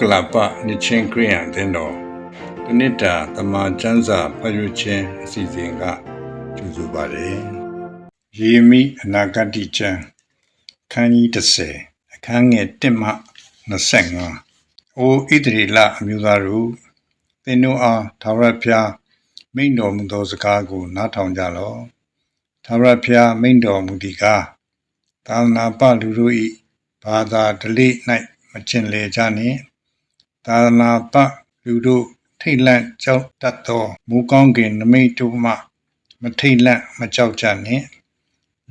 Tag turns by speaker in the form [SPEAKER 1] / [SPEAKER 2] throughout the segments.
[SPEAKER 1] ကလပနှစ်ချင်းခရိယန်အသင်းတော်တနစ်တာတမန်ကျမ်းစာဖတ်ရခြင်းအစီအစဉ်ကကျူဆိုပါတယ်။ယေမိအနာဂတိကျမ်းခန်းကြီး30အခန်းငယ်1မှ25အိုဣသရေလအမျိုးသားတို့သင်တို့အားသာဝရဖျားမိန်တော်မူသောစကားကို နားထောင်ကြလော့။သာဝရဖျားမိန်တော်မူသည်ကားသာသနာပလူတို့၏ဘာသာဓလေ့၌မကျင်လေကြနှင့် သာသနာပလူတို့ထိတ်လန့်ကြောက်တတ်သောမူကောင်းကင်နမိတ်တို့မှ မထိတ်လန့်မကြောက်ကြနှင့်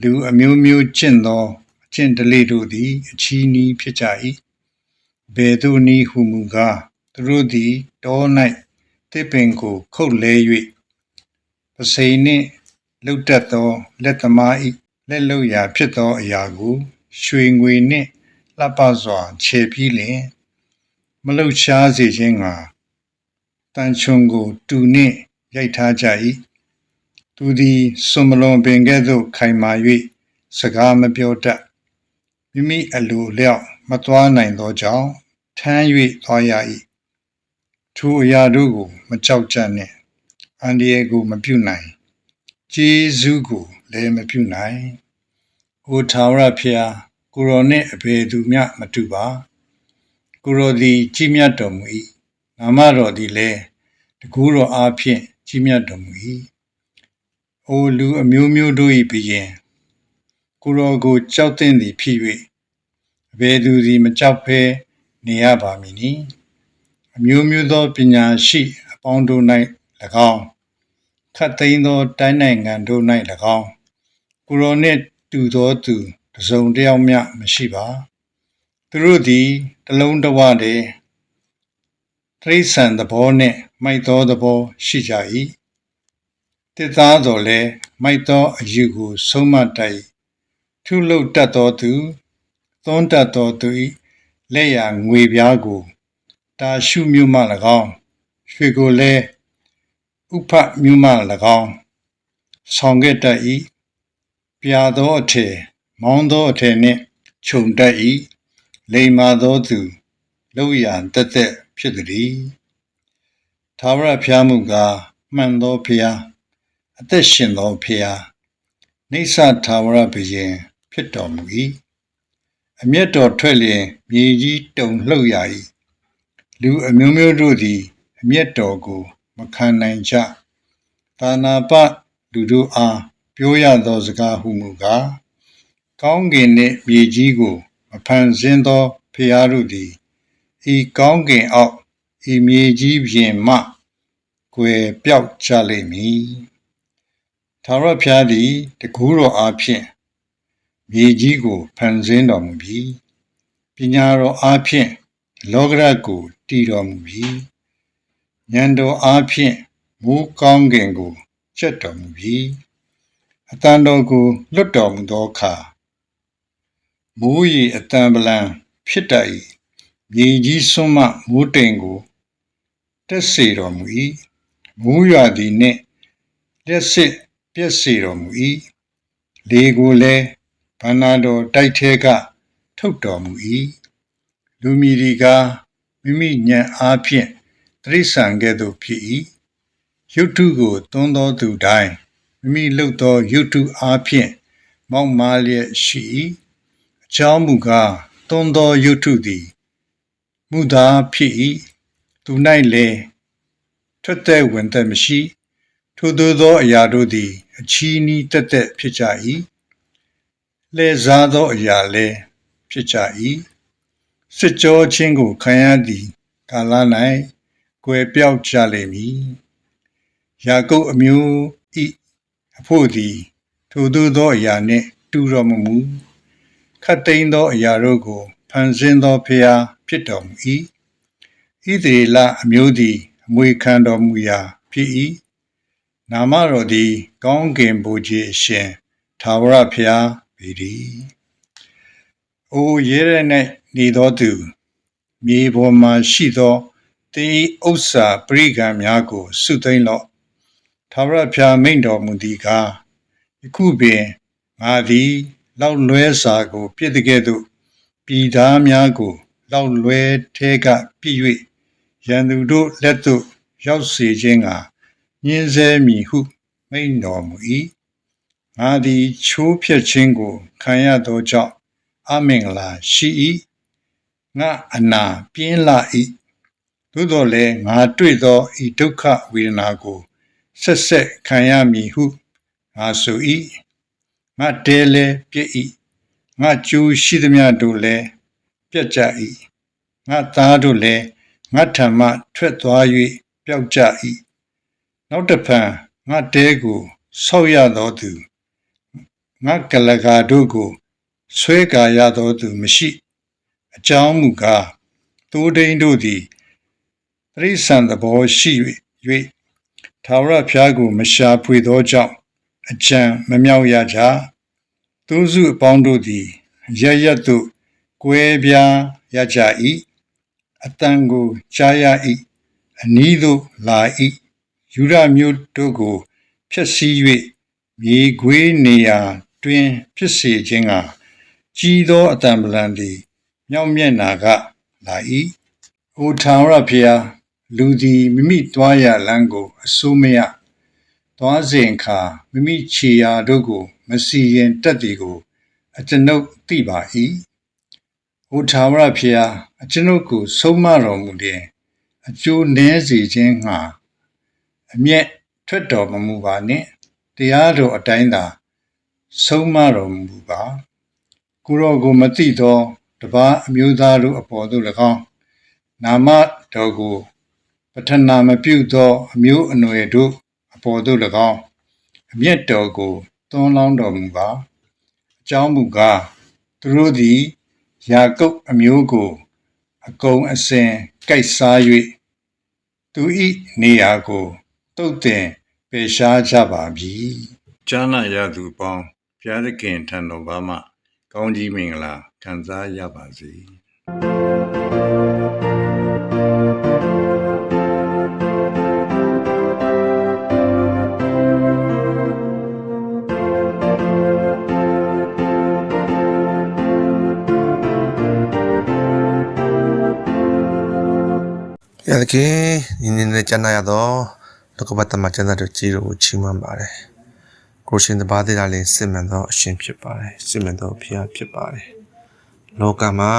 [SPEAKER 1] လူအမျိုးမျိုးကျင့်သောအကျင့်ဓလေ့တို့သည် အချီးနှီးဖြစ်ကြ၏ဘယ်သို့နည်းဟုမူကားသူတို့သည်တော၌တစ်ပင်ကို ခုတ်လဲ၍ပစိန်နှင့်လှုပ်တတ်သောလက်သမား၏လက်လုံရာဖြစ်သောအရာကို ရွှေငွေနှင့်လှပစွာခြေပြီးလျင် မလှုပ်ရှားစေခြင်းကတန်ချုံကိုတူနှင့်ရိုက်ထားကြ၏သူသည်စွန်မလွန်ပင်ကဲ့သို့ခိုင်မာ၍စကားမပြောတတ်မိမိအလိုလျောက်မသွားနိုင်သောကြောင့်ထမ်း၍သွားရ၏ထိုအရာတို့ကို မကြောက်ကြနှင့်အန္တရာယ်ကိုမပြုနိုင်ဂျေဇုကိုလည်းမပြုနိုင်။အိုထာဝရဖျားကိုရောနှင့်အဘယ်သူမျှမတူပါ။ ကိုရောသည်ကြီးမြတ်တော်မူ၏။နာမတော်သည်လည်းတကူတော်အားဖြင့်ကြီးမြတ်တော်မူ၏။အိုလူအမျိုးမျိုးတို့၏ဘုရင်ကိုရောကိုကြောက်တဲ့သည်ဖြစ်၍အဘယ်သူသည်မကြောက်ဖဲနေရပါမည်နီ။အမျိုးမျိုးသောပညာရှိအပေါင်းတို့၌၎င်းခတ်သိမ်းသောတိုင်းနိုင်ငံတို့၌၎င်းကိုရောနှင့်တူသောသူတစ်စုံတစ်ယောက်မျှမရှိပါသူတို့သည် တလုံးတစ်ဝတည်းတိရစ္ဆာန်သဘောနှင့်မိုက်သောသဘောရှိကြ၏တစ်သားတော်လည်းမိုက်သောအယူကိုဆုံးမတတ်၏ထုလုတ်တတ်သောသူသွန်းတတ်သောသူ၏လက်ရငွေပြားကိုတာရှုမြို့မှ၎င်းရွှေကိုလည်းဥဖမြို့မှ၎င်းဆောင်ခဲ့တတ်၏ပြာသောအထည်မောင်းသောအထည်နှင့်ခြုံတတ်၏ လိမ္မာသောသူလောက်ရန်တက်တက်ဖြစ်သည်သာဝရဖျားမှုကားမှန်သောဖျားအသက်ရှင်သောဖျားနေဆသာဝရဘုရင်ဖြစ်တော်မူ၏အမျက်တော်ထွက်လျင်မြေကြီးတုန်လှုပ်ရ၏လူအမျိုးမျိုးတို့သည် အမျက်တော်ကို မခံနိုင်ကြသာနာပလူတို့အားပြောရသောစကားဟုမူကားကောင်းကင်နှင့်မြေကြီးကို မဖန်ဆင်းသောဖျားတို့သည်ဤကောင်းကင်အောက်ဤမြေကြီးပြင်မှကွယ်ပြောက်ကြလိမ့်မည်သာရဖျားသည်တကူတော်အားဖြင့်မြေကြီးကိုဖန်ဆင်းတော်မူပြီးပညာတော်အားဖြင့်လောကရကိုတည်တော်မူပြီးဉာဏ်တော်အားဖြင့်မိုးကောင်းကင်ကိုချက်တော်မူပြီးအတန်တော်ကိုလွတ်တော်မူသောအခါ မိုးရီအတန်ပလံဖြစ်တတ်၏မြေကြီးဆွမ်းမှမိုးတိမ်ကိုတက်စေတော်မူ၏မိုးရွာသည်နှင့်လက်စစ်ပြက်စေတော်မူ၏လေကိုလည်းဗန္နာတော်တိုက်ထဲကထုတ်တော်မူ၏လူမီဒီကမိမိညံအားဖြင့်တိရစ္ဆာန်ကဲ့သို့ဖြစ်၏ယုတ်ထုကိုသွန်းသောသူတိုင်းမိမိလှုပ်သောယုတ်ထုအားဖြင့်မောက်မားလျက်ရှိ၏ အကြောင်းမူကားသွန်းသောယုတ်ထုသည်မူသားဖြစ်၏သူ၌လည်းထွက်သက်ဝင်သက်မရှိထိုသို့သောအရာတို့သည် အချီးနီးတက်တက်ဖြစ်ကြ၏လှည့်စားသောအရာလည်းဖြစ်ကြ၏စစ်ကြောချင်းကိုခံရသည်ကာလ၌ကွယ်ပြောက်ကြလိမ့်မည်ယာကုပ်အမျိုးဤအဖို့သည် ထိုသို့သောအရာနှင့် တူတော်မမူ ခတ်သိမ်းသောအရာတို့ကိုဖန်ဆင်းသောဖျားဖြစ်တော်မူ၏ဣသရေလအမျိုးသည်အမွေခံတော်မူရာဖြစ်၏နာမတော်သည် ကောင်းကင်ဘုရားအရှင်သာဝရဖျားပေသည်အိုရဲရဲ၌နေသောသူမြေပေါ်မှရှိသောတေဥစ္စာပရိကံများကိုစုသိမ်းလော့ထာဝရဘုရားမိန့်တော်မူသည်ကားယခုပင်ငါသည် လောက်လွဲစာကို ပြည့်တဲ့ကဲ့သို့ပြည်သားများကို လောက်လွဲထဲကပြည့်၍ရန်သူတို့လက်သို့ရောက်စေခြင်းကညင်းဆဲမည်ဟုမိန့်တော်မူ၏ငါသည်ချိုးဖျက်ခြင်းကို ခံရသောကြောင့်အမင်္ဂလာရှိ၏ငါအနာပြင်းလာ၏သို့တော်လည်းငါတွေ့သောဤဒုက္ခဝေဒနာကိုဆက်ဆက်ခံရမည်ဟုငါဆို၏ ငါတဲလဲပြည့်၏ငါကြိုးရှိသည်များတို့လည်းပြတ်ကြ၏ငါသားတို့လည်းငါထံမှထွက်သွား၍ပျောက်ကြ၏နောက်တစ်ဖန်ငါတဲကိုဆောက်ရသောသူငါကလကာတို့ကိုဆွဲကာရသောသူမရှိအကြောင်းမူကားသိုးဒိန်တို့သည်တရိษံသဘောရှိ၍ထာဝရဘုရားကိုမရှာဖွေသောကြောင့် အကြံမမြောက်ရကြသူစုအပေါင်းတို့သည်ရရက်သို့ကွဲပြားရကြ၏အတန်ကိုကြားရ၏အနီးသို့လာ၏ယူရမျိုးတို့ကိုဖျက်ဆီး၍မြေခွေးနေရာတွင်ဖြစ်စေခြင်းကကြီးသောအတံပလံသည်မြောက်မျက်နာကလာ၏အိုထာဝရဘုရားလူသည်မိမိတွားရလမ်းကိုအစိုးမရ သွားစဉ်အခါမိမိခြေရာတို့ကို မစီရင်တက်သည်ကို အကျွန်ုပ်သိပါ၏။အိုထာဝရဖျားအကျွန်ုပ်ကို ဆုံးမတော်မူတယ်အကျိုးနည်းစေခြင်းငှာအမျက်ထွက်တော်မမူပါနှင့်တရားတော်အတိုင်းသာဆုံးမတော်မူပါကိုရောကိုမသိသောတပါးအမျိုးသားတို့အပေါ်သို့၎င်းနာမတော်ကိုပထနာမပြုသောအမျိုးအနွယ်တို့အ ပေါ်သို့၎င်းအမျက်တော်ကိုသွန်းလောင်းတော်မူပါအကြောင်းမူကားသူတို့သည်ယာကုပ်အမျိုးကိုအကုန်အစင်ကိုက်စား၍သူ၏နေရာကိုတုတ်တင်ပယ်ရှားကြပါပြီ။ကျမ်းနာရသူပေါင်းဘုရားသခင်ထံတော်ဘာမှကောင်းကြီးမင်္ဂလာခံစားရပါစေ။
[SPEAKER 2] ရသခင်ဒီနေ့နဲ့ကျမ်းနာရတော့လောကပတ်တမကျမ်းစာတို့ကြီးတို့ကိုချီးမွမ်းပါတယ်ကိုရှင်တပါးသေးတာလေးစစ်မှန်သောအရှင်ဖြစ်ပါတယ်စစ်မှန်သောဘုရားဖြစ်ပါတယ်လောကမှာ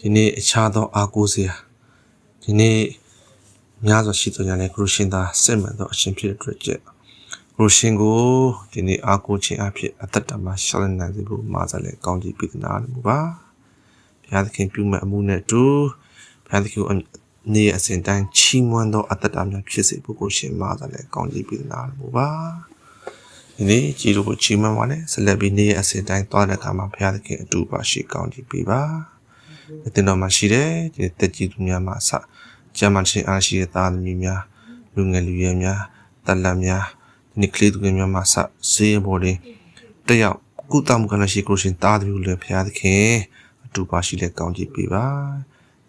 [SPEAKER 2] ဒီနေ့အခြားသောအာကိုးစရာဒီနေ့များစွာရှိသောညာနဲ့ကိုရှင်သာစစ်မှန်သောအရှင်ဖြစ်တဲ့အတွက်ကြောင့်ကိုရှင်ကိုဒီနေ့အာကိုးခြင်းအဖြစ်အသက်တာမှာရှောင်းနိုင်စေဖို့မာစားလဲကောင်းကြီးပေးသနာတော်မူပါဘုရားသခင်ပြုမဲ့အမှုနဲ့အတူဘုရားသခင်ကို နေ့ရက်အစဉ်တိုင်းချီးမွမ်းသောအတ္တတာများဖြစ်စေဖို့ကိုရှင်မာသာလည်းကောင်းကြီးပေးနာလို့ပါဒီနေ့ကြည်လို့ကိုချီးမွမ်းပါနဲ့ဆက်လက်ပြီးနေ့ရက်အစဉ်တိုင်းသွားတဲ့အခါမှာဘုရားသခင်အတူပါရှိကောင်းကြီးပေးပါအတင်တော်မှာရှိတဲ့ဒီတက်ကြည်သူများမှာအစကျမ်းမာခြင်းအားရှိတဲ့သားသမီးများလူငယ်လူရွယ်များတလတ်များဒီနေ့ကလေးသူငယ်များမှာအစဈေးဘော်လေးတက်ရောက်ကုသမှုကလည်းရှိကိုရှင်သားသမီးလည်းဘုရားသခင်အတူပါရှိတဲ့ကောင်းကြီးပေးပါ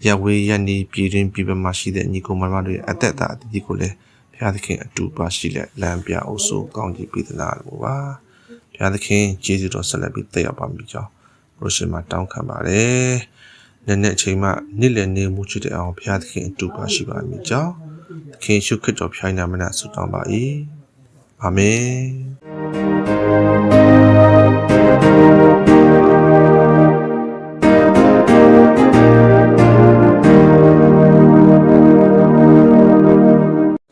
[SPEAKER 2] ရဝေးရနေပြည်တွင်ပြည်ပမှာရှိတဲ့ညီကောင်မမတို့ရဲ့အသက်တာအတည်ကိုလည်းဘုရားသခင်အတူပါရှိလက်လမ်းပြအုပ်စိုးကောင်းကြီးပေးသနာလို့ပါဘုရားသခင်ကျေးဇူးတော်ဆက်လက်ပြီးတက်ရောက်ပါမိကြောင်းဘုရားရှင်မှာတောင်းခံပါတယ်နေ့နဲ့အချိန်မှနေ့လည်နေမှုချစ်တဲ့အောင်ဘုရားသခင်အတူပါရှိပါမိကြောင်းသခင်ရှုခရစ်တော်ဖျိုင်းနာမနာဆုတောင်းပါ၏အာမင်